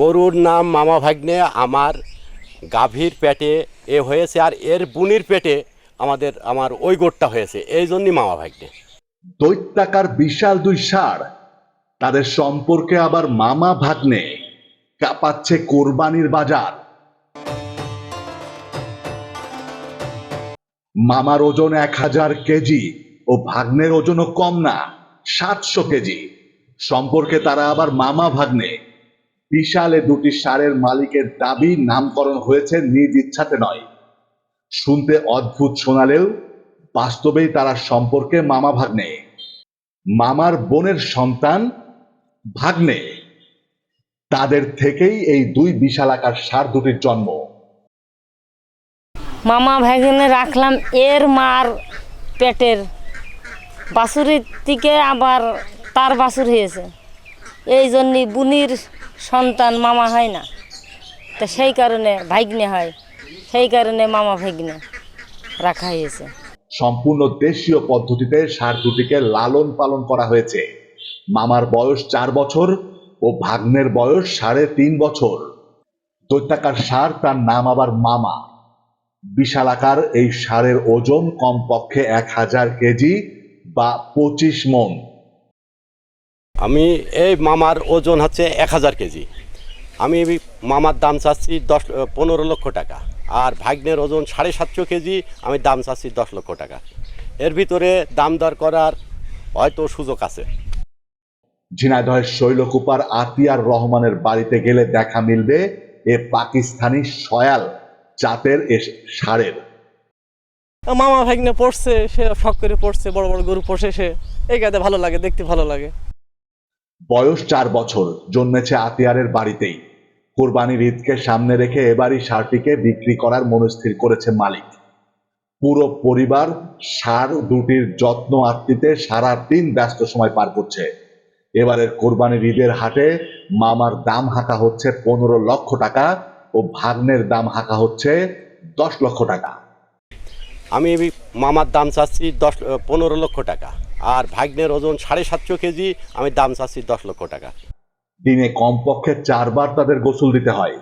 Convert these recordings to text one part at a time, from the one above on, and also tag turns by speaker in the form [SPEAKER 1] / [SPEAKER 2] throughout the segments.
[SPEAKER 1] গরুর নাম মামা ভাগ্নে, আমার গাভীর পেটে এ হয়েছে আর এর বুনির পেটে আমাদের, আমার ওই গোটটা হয়েছে। এই জন্যই মামা ভাগ্নে।
[SPEAKER 2] দৈত্যাকার বিশাল দুই ষাঁড়, তাদের সম্পর্কে আবার মামা ভাগ্নে কাঁপাচ্ছে কোরবানির বাজার। মামার ওজন এক হাজার কেজি ও ভাগ্নের ওজনও কম না, সাতশো কেজি। সম্পর্কে তারা আবার মামা ভাগ্নে বিশালে দুটি সারের মালিকের দাবি নামকরণ হয়েছে নিজ ইচ্ছাতে নয়। শুনতে অদ্ভুত শোনালেও বাস্তবেই তারা সম্পর্কে মামা ভাগ্নে। মামার বোনের সন্তান ভাগ্নে। তাদের থেকেই এই দুই বিশালাকার সার দুটির জন্ম।
[SPEAKER 3] মামা ভ্যাগনে রাখলাম এর মার পেটের। বাছুরির থেকে আবার তার বাসুর হয়েছে। এই জন্যই বুনির সন্তান মামা হয় না। তা সেই কারণে ভাগ্নে হয়। সেই কারণে মামা ভাগ্নে রাখা হয়েছে।
[SPEAKER 2] সম্পূর্ণ দেশীয় পদ্ধতিতে সার দুটিকে লালন পালন করা হয়েছে। মামার বয়স চার বছর ও ভাগ্নের বয়স সাড়ে তিন বছর। দৈত্যাকার সার তার নাম আবার মামা। বিশালাকার এই সারের ওজন কমপক্ষে এক হাজার কেজি বা পঁচিশ মন।
[SPEAKER 1] আমি এই মামার ওজন হচ্ছে এক হাজার কেজি। আমি মামার দাম চাচ্ছি দশ পনেরো লক্ষ টাকা। আর ভাগ্নের ওজন সাড়ে সাতশো কেজি আমি দাম চাচ্ছি দশ লক্ষ টাকা। এর ভিতরে দাম দর করার হয়তো সুযোগ আছে।
[SPEAKER 2] ঝিনাইদহের শৈলকুপার আতিয়ার রহমানের বাড়িতে গেলে দেখা মিলবে এ পাকিস্তানি সয়াল জাতের এ সারের
[SPEAKER 4] মামা ভাগ্নে পড়ছে সে শখ করে পড়ছে বড় বড় গরু পোষে সে। এই গাতে ভালো লাগে দেখতে ভালো লাগে।
[SPEAKER 2] বয়স চার বছর, জন্মেছে আতিয়ারের বাড়িতেই। কোরবানির ঈদকে সামনে রেখে এবারই সারটিকে বিক্রি করার মনস্থির করেছে মালিক। পুরো পরিবার সার দুটির যত্ন আত্মিতে সারা দিন ব্যস্ত সময় পার করছে। এবারের কোরবানির ঈদের হাটে মামার দাম হাঁকা হচ্ছে পনেরো লক্ষ টাকা ও ভাগ্নের দাম হাঁকা হচ্ছে দশ লক্ষ টাকা।
[SPEAKER 1] আমি মামার দাম চাচ্ছি দশ, পনেরো লক্ষ টাকা। আর ভাগ্নের ওজন সাড়ে সাতশো কেজি আমি দাম চাচ্ছি দশ লক্ষ টাকা।
[SPEAKER 2] দিনে কমপক্ষে চারবার তাদের গোসল দিতে হয়।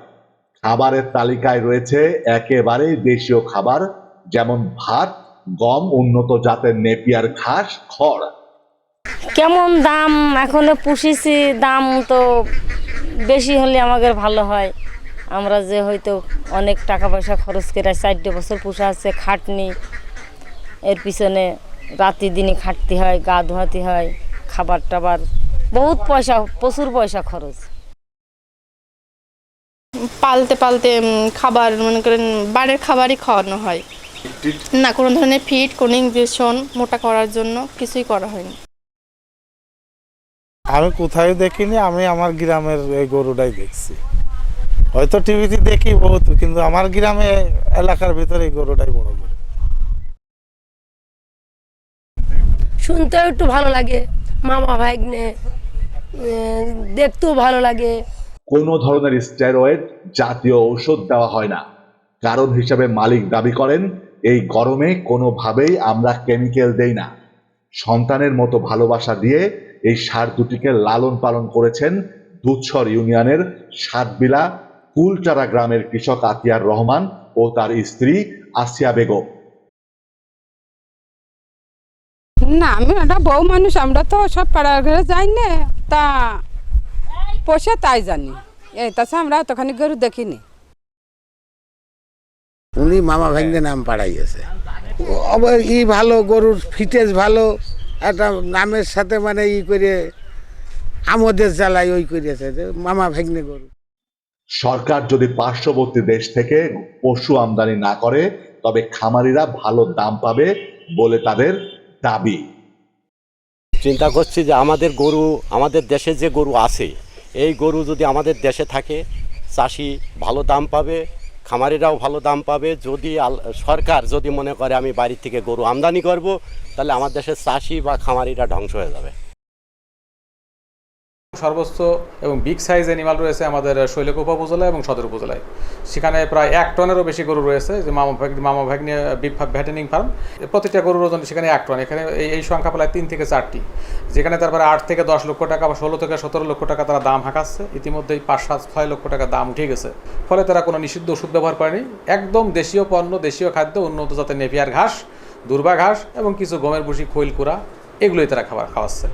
[SPEAKER 2] খাবারের তালিকায় রয়েছে একেবারে দেশীয় খাবার যেমন ভাত গম উন্নত জাতের নেপিয়ার ঘাস খড়।
[SPEAKER 3] কেমন দাম? এখনও পুষিছি দাম তো বেশি হলে আমাদের ভালো হয়। আমরা যে হয়তো অনেক টাকা পয়সা খরচ করে চারটে বছর পুষা আছে খাটনি এর পিছনে রাতি দিনে খাটতে হয় গা ধোয়াতে হয় খাবার টাবার। বহুত পয়সা প্রচুর পয়সা খরচ।
[SPEAKER 5] পালতে পালতে খাবার মনে করেন বাইরের খাবারই খাওয়ানো হয়। না কোনো ধরনের ফিড কোনো ইঞ্জেকশন মোটা করার জন্য কিছুই করা হয়নি।
[SPEAKER 6] আমি কোথায় দেখিনি আমি আমার গ্রামের এই গরুটাই দেখছি। হয়তো টিভিতে দেখি বহুত কিন্তু আমার গ্রামে এলাকার ভিতরে এই গরুটাই বড় গরু।
[SPEAKER 7] শুনতেও একটু ভালো লাগে। মামা ভাগ্নে দেখতেও ভালো লাগে।
[SPEAKER 2] কোনো ধরনের স্টেরয়েড জাতীয় ঔষধ দেওয়া হয় না। কারণ হিসাবে মালিক দাবি করেন, এই গরমে কোনোভাবেই আমরা কেমিক্যাল দেই না। সন্তানের মতো ভালোবাসা দিয়ে এই সার দুটিকে লালন পালন করেছেন দুধসর ইউনিয়নের সাতবিলা কুলচারা গ্রামের কৃষক আতিয়ার রহমান ও তার স্ত্রী আসিয়া বেগম।
[SPEAKER 8] না আমি একটা বউ মানুষ আমরা তো সব পাড়ার ঘরে যাই না। তা পোষে তাই জানি। এই তাছাড়া আমরা অতখানি গরু দেখিনি।
[SPEAKER 9] উনি মামা ভাগ্নে নাম পাড়াইয়েছে। আবার ই ভালো গরুর ফিটেজ ভালো একটা নামের সাথে মানে ই করে আমোদের জ্বালাই ওই করেছে যে মামা ভাগ্নে গরু।
[SPEAKER 2] সরকার যদি পার্শ্ববর্তী দেশ থেকে পশু আমদানি না করে তবে খামারিরা ভালো দাম পাবে বলে তাদের দাবি।
[SPEAKER 1] চিন্তা করছি যে আমাদের গরু, আমাদের দেশে যে গরু আছে, এই গরু যদি আমাদের দেশে থাকে, চাষি ভালো দাম পাবে, খামারিরাও ভালো দাম পাবে। যদি সরকার যদি মনে করে আমি বাড়ির থেকে গরু আমদানি করব, তাহলে আমার দেশের চাষি বা খামারিরা ধ্বংস হয়ে যাবে।
[SPEAKER 10] সর্বোচ্চ এবং বিগ সাইজ অ্যানিমাল রয়েছে আমাদের শৈলকুপা উপজেলায় এবং সদর উপজেলায়। সেখানে প্রায় এক টনেরও বেশি গরু রয়েছে, যে মামা ভাগ মামা ভাগ্নে বিফ ভ্যাটেনিং ফার্ম প্রতিটা গরুর ওজন সেখানে এক টন, এখানে এই সংখ্যা প্রায় তিন থেকে চারটি। যেখানে তারপরে আট থেকে দশ লক্ষ টাকা বা ষোলো থেকে সতেরো লক্ষ টাকা তারা দাম হাঁকাচ্ছে। ইতিমধ্যেই পাঁচ, সাত, ছয় লক্ষ টাকা দাম উঠে গেছে। ফলে তারা কোনো নিষিদ্ধ ওষুধ ব্যবহার করেনি। একদম দেশীয় পণ্য, দেশীয় খাদ্য, উন্নত জাতের নেপিয়ার ঘাস, দুর্বা ঘাস এবং কিছু গমের বুসি খৈল, কুড়া, এগুলোই তারা খাবার খাওয়াচ্ছে।